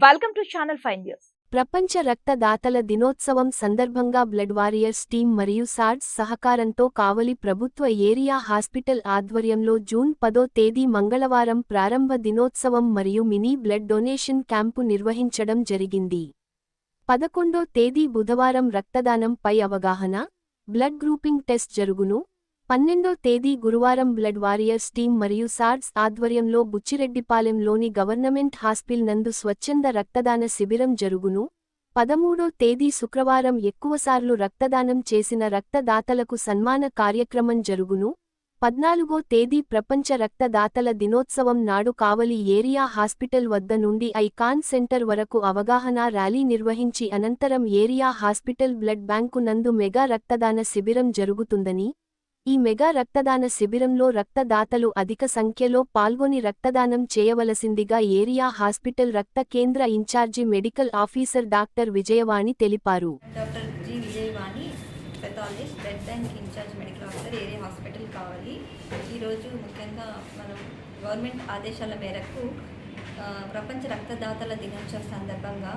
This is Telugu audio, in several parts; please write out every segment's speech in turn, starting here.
Welcome to channel five news ప్రపంచ రక్తదాతల దినోత్సవం సందర్భంగా బ్లడ్ వారియర్స్ టీం మరియు సార్డ్స్ సహకారంతో కావలి ప్రభుత్వ ఏరియా హాస్పిటల్ ఆధ్వర్యంలో జూన్ పదో తేదీ మంగళవారం ప్రారంభ దినోత్సవం మరియు మినీ బ్లడ్ డొనేషన్ క్యాంపు నిర్వహించడం జరిగింది. పదకొండో తేదీ బుధవారం రక్తదానం పై అవగాహన బ్లడ్ గ్రూపింగ్ టెస్ట్ జరుగును పన్నెండో తేదీ గురువారం బ్లడ్ వారియర్స్ టీం మరియు సార్డ్స్ ఆధ్వర్యంలో బుచ్చిరెడ్డిపాలెంలోని గవర్నమెంట్ హాస్పిల్ నందు స్వచ్ఛంద రక్తదాన శిబిరం జరుగును. పదమూడో తేదీ శుక్రవారం ఎక్కువసార్లు రక్తదానం చేసిన రక్తదాతలకు సన్మాన కార్యక్రమం జరుగును. పద్నాలుగో తేదీ ప్రపంచ రక్తదాతల దినోత్సవం నాడు కావలి ఏరియా హాస్పిటల్ వద్ద నుండి ఐకాన్ సెంటర్ వరకు అవగాహన ర్యాలీ నిర్వహించి అనంతరం ఏరియా హాస్పిటల్ బ్లడ్ బ్యాంకు నందు మెగా రక్తదాన శిబిరం జరుగుతుందని ఈ మెగా రక్తదాన శిబిరంలో రక్తదాతలు అధిక సంఖ్యలో పాల్గొని రక్తదానం చేయవలసిందిగా ఏరియా హాస్పిటల్ రక్త కేంద్ర incharge medical officer doctor Vijayavani తెలిపారు. Doctor G Vijayavani pathologist blood bank incharge medical officer area hospital కావాలి. ఈరోజు ముఖ్యంగా మనం గవర్నమెంట్ ఆదేశాల మేరకు ప్రపంచ రక్తదాతల దినోత్సవం సందర్భంగా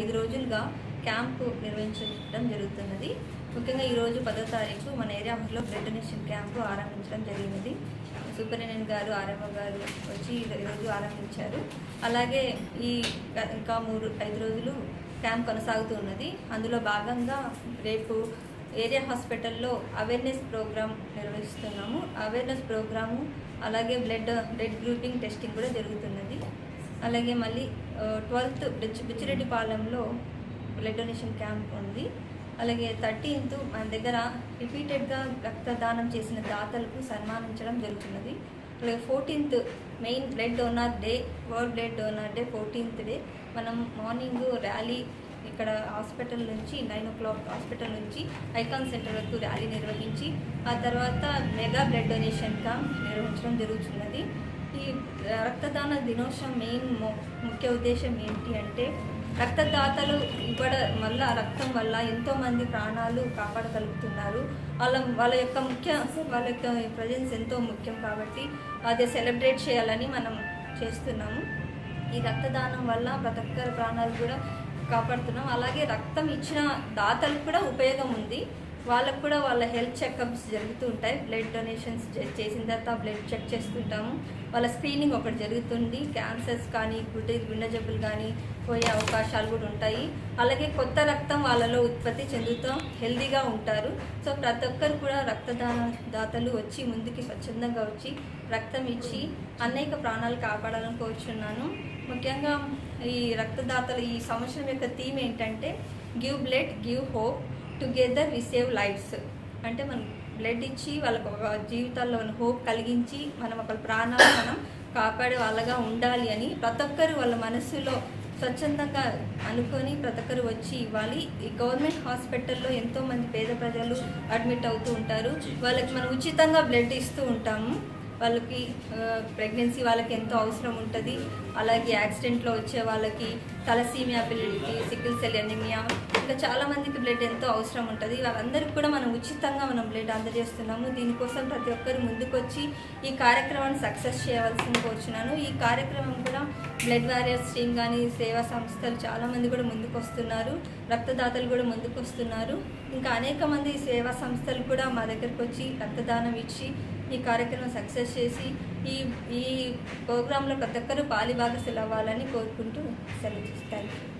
ఐదు రోజులుగా క్యాంపు నిర్వహించడం జరుగుతున్నది. ముఖ్యంగా ఈరోజు పదో తారీఖు మన ఏరియా హాస్పిటల్లో బ్లడ్ డొనేషన్ క్యాంపు ఆరంభించడం జరిగినది. సూపరింటెండెంట్ గారు ఆర్ఎంఓ గారు వచ్చి ఈరోజు ఆరంభించారు. అలాగే ఈ ఇంకా మూడు ఐదు రోజులు క్యాంప్ కొనసాగుతూ ఉన్నది. అందులో భాగంగా రేపు ఏరియా హాస్పిటల్లో అవేర్నెస్ ప్రోగ్రామ్ నిర్వహిస్తున్నాము. అవేర్నెస్ ప్రోగ్రాము అలాగే బ్లడ్ బ్లడ్ గ్రూపింగ్ టెస్టింగ్ కూడా జరుగుతున్నది. అలాగే మళ్ళీ ట్వెల్త్ బిచ్ బిచ్చిరెడ్డిపాలెంలో బ్లడ్ డొనేషన్ క్యాంప్ ఉంది. అలాగే థర్టీన్త్ మన దగ్గర రిపీటెడ్గా రక్తదానం చేసిన దాతలకు సన్మానించడం జరుగుతున్నది. అలాగే fourteenth main blood donor day world blood donor day fourteenth day. మనం మార్నింగ్ ర్యాలీ ఇక్కడ హాస్పిటల్ నుంచి నైన్ ఓ క్లాక్ హాస్పిటల్ నుంచి ఐకాన్ సెంటర్ వరకు ర్యాలీ నిర్వహించి ఆ తర్వాత మెగా బ్లడ్ డొనేషన్ క్యాంప్ నిర్వహించడం జరుగుతున్నది. ఈ రక్తదాన దినోత్సవం మెయిన్ ము- ముఖ్య ఉద్దేశం ఏంటి అంటే రక్తదాతలు ఇవ్వడం వల్ల రక్తం వల్ల ఎంతోమంది ప్రాణాలు కాపాడగలుగుతున్నారు. వాళ్ళ వాళ్ళ యొక్క ముఖ్య వాళ్ళ యొక్క ప్రజెన్స్ ఎంతో ముఖ్యం కాబట్టి అది సెలబ్రేట్ చేయాలని మనం చేస్తున్నాము. ఈ రక్తదానం వల్ల ప్రతి ఒక్కరి ప్రాణాలు కూడా కాపాడుతున్నాం. అలాగే రక్తం ఇచ్చిన దాతలకు కూడా ఉపయోగం ఉంది. వాళ్ళకు కూడా వాళ్ళ హెల్త్ చెకప్స్ జరుగుతూ ఉంటాయి. బ్లడ్ డొనేషన్స్ చేసిన తర్వాత బ్లడ్ చెక్ చేస్తుంటాము. వాళ్ళ స్క్రీనింగ్ ఒకటి జరుగుతుంది. క్యాన్సర్స్ కానీ గుడ్డ గుండె జబ్బులు కానీ పోయే అవకాశాలు కూడా ఉంటాయి. అలాగే కొత్త రక్తం వాళ్ళలో ఉత్పత్తి చెందుతూ హెల్దీగా ఉంటారు. సో ప్రతి ఒక్కరు కూడా రక్తదాన దాతలు వచ్చి ముందుకి స్వచ్ఛందంగా వచ్చి రక్తం ఇచ్చి అనేక ప్రాణాలు కాపాడాలని కోరుచున్నాను. ముఖ్యంగా ఈ రక్తదాతలు ఈ సంవత్సరం యొక్క థీమ్ ఏంటంటే give blood give hope. Together we save lives అంటే మనం బ్లడ్ ఇచ్చి వాళ్ళకు ఒక జీవితాల్లో హోప్ కలిగించి మనం ఒక ప్రాణాలు మనం కాపాడే వాళ్ళగా ఉండాలి అని ప్రతి ఒక్కరు వాళ్ళ మనసులో స్వచ్ఛందంగా అనుకొని ప్రతి ఒక్కరు వచ్చి ఇవ్వాలి. ఈ గవర్నమెంట్ హాస్పిటల్లో ఎంతోమంది పేద ప్రజలు అడ్మిట్ అవుతూ ఉంటారు. వాళ్ళకి మనం ఉచితంగా బ్లడ్ ఇస్తూ ఉంటాము. వాళ్ళకి ప్రెగ్నెన్సీ వాళ్ళకి ఎంతో అవసరం ఉంటుంది. అలాగే యాక్సిడెంట్లో వచ్చే వాళ్ళకి తలసీమియా పిల్లలకి సికిల్ సెల్ ఎనిమియా ఇంకా చాలామందికి బ్లడ్ ఎంతో అవసరం ఉంటుంది. వాళ్ళందరికీ కూడా మనం ఉచితంగా మనం బ్లడ్ అందజేస్తున్నాము. దీనికోసం ప్రతి ఒక్కరు ముందుకొచ్చి ఈ కార్యక్రమాన్ని సక్సెస్ చేయవలసింది కోరుచున్నాను. ఈ కార్యక్రమం కూడా బ్లడ్ వారియర్స్ టీమ్ కానీ సేవా సంస్థలు చాలామంది కూడా ముందుకు వస్తున్నారు రక్తదాతలు కూడా ముందుకు వస్తున్నారు ఇంకా అనేక మంది సేవా సంస్థలు కూడా మా దగ్గరకు వచ్చి రక్తదానం ఇచ్చి ఈ కార్యక్రమం సక్సెస్ చేసి ఈ ఈ ప్రోగ్రాంలో ప్రతి ఒక్కరూ పాలిభాగస్తులు అవ్వాలని కోరుకుంటూ సెలవు థ్యాంక్ యూ